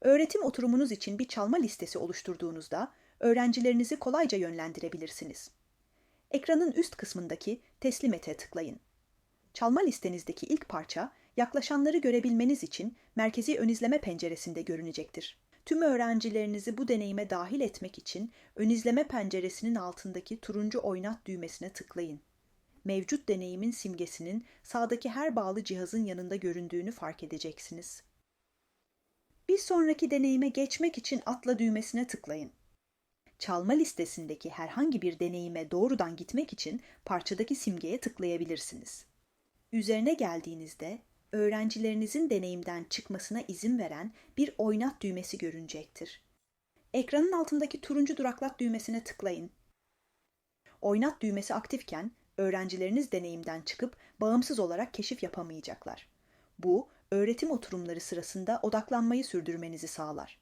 Öğretim oturumunuz için bir çalma listesi oluşturduğunuzda öğrencilerinizi kolayca yönlendirebilirsiniz. Ekranın üst kısmındaki Teslim ete tıklayın. Çalma listenizdeki ilk parça yaklaşanları görebilmeniz için merkezi ön izleme penceresinde görünecektir. Tüm öğrencilerinizi bu deneyime dahil etmek için ön izleme penceresinin altındaki turuncu oynat düğmesine tıklayın. Mevcut deneyimin simgesinin sağdaki her bağlı cihazın yanında göründüğünü fark edeceksiniz. Bir sonraki deneyime geçmek için atla düğmesine tıklayın. Çalma listesindeki herhangi bir deneyime doğrudan gitmek için parçadaki simgeye tıklayabilirsiniz. Üzerine geldiğinizde öğrencilerinizin deneyimden çıkmasına izin veren bir oynat düğmesi görünecektir. Ekranın altındaki turuncu duraklat düğmesine tıklayın. Oynat düğmesi aktifken öğrencileriniz deneyimden çıkıp bağımsız olarak keşif yapamayacaklar. Bu, öğretim oturumları sırasında odaklanmayı sürdürmenizi sağlar.